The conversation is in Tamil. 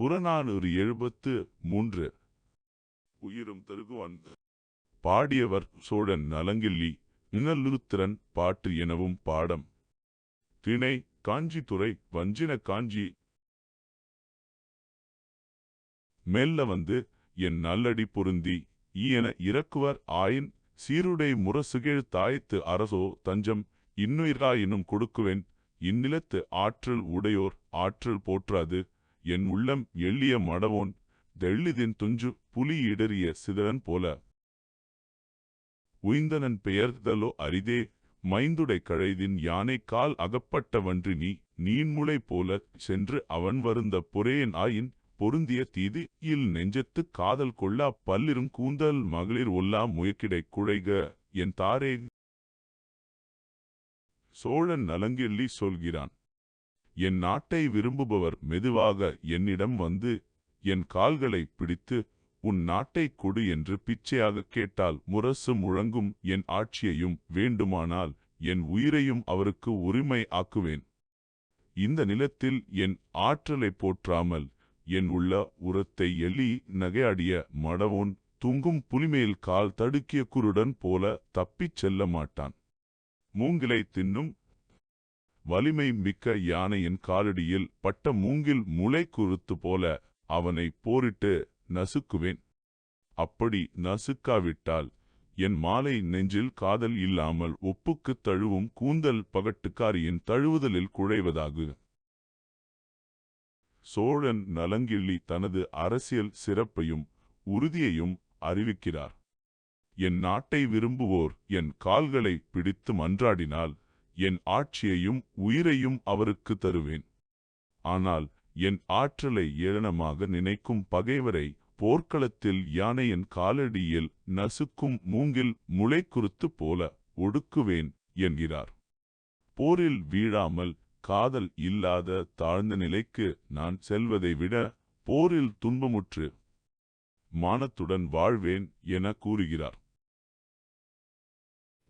புறநானூறு எழுபத்து மூன்று. உயிரும் தருகுவான். பாடியவர் சோழன் நலங்கிள்ளி நிழலுத்திரன் பாட்டு எனவும் பாடம். திணை காஞ்சித்துறை வஞ்சின காஞ்சி. மெல்ல வந்து என் நல்லடி பொருந்தி ஈயன இறக்குவர் ஆயின் சீருடை முரசுகிழ் தாய்த்து அரசோ தஞ்சம் இன்னுயிராயினும் கொடுக்குவேன். இந்நிலத்து ஆற்றல் உடையோர் ஆற்றல் போற்றாது. என் உள்ளம் எள்ளிய மடவோன் தெள்ளிதின் துஞ்சு புலி இடறிய சிதறன் போல. உய்ந்தனன் பெயர்தலோ அரிதே மைந்துடை கழைதின் யானை கால் அகப்பட்டவன்றி நீ நீன்முளை போல சென்று அவன் வருந்த பொரேயன் ஆயின் பொருந்திய தீது இல் நெஞ்சத்து காதல் கொள்ளா பல்லிரும் கூந்தல் மகளிர் ஒல்லா முயக்கிடை குழைக என் தாரே. சோழன் நலங்கெள்ளி சொல்கிறான். என் நாட்டை விரும்புபவர் மெதுவாக என்னிடம் வந்து என் கால்களை பிடித்து உன் நாட்டை கொடு என்று பிச்சையாக கேட்டால் முரசு முழங்கும் என் ஆட்சியையும் வேண்டுமானால் என் உயிரையும் அவருக்கு உரிமை ஆக்குவேன். இந்த நிலத்தில் என் ஆற்றலை போற்றாமல் என் உள்ள உரத்தை எள்ளி நகையாடிய மடவோன் துங்கும் புலிமேல் கால் தடுக்கிய குருடன் போல தப்பிச் செல்ல மாட்டான். மூங்கிலை தின்னும் வலிமை மிக்க யானையின் காலடியில் பட்ட மூங்கில் முளை குறுத்து போல அவனை போரிட்டு நசுக்குவேன். அப்படி நசுக்காவிட்டால் என் மாலை நெஞ்சில் காதல் இல்லாமல் ஒப்புக்குத் தழுவும் கூந்தல் பகட்டுக்காரியின் தழுவுதலில் குழைவதாகு. சோழன் நலங்கிள்ளி தனது அரசியல் சிறப்பையும் உறுதியையும் அறிவிக்கிறார். என் நாட்டை விரும்புவோர் என் கால்களை பிடித்து மன்றாடினால் என் ஆட்சியையும் உயிரையும் அவருக்கு தருவேன். ஆனால் என் ஆற்றலை ஏளனமாக நினைக்கும் பகைவரை போர்க்களத்தில் யானையின் காலடியில் நசுக்கும் மூங்கில் முளைக்குருத்து போல ஒடுக்குவேன் என்கிறார். போரில் வீழாமல் காதல் இல்லாத தாழ்ந்த நிலைக்கு நான் செல்வதை விட போரில் துன்பமுற்று மானத்துடன் வாழ்வேன் என கூறுகிறார்.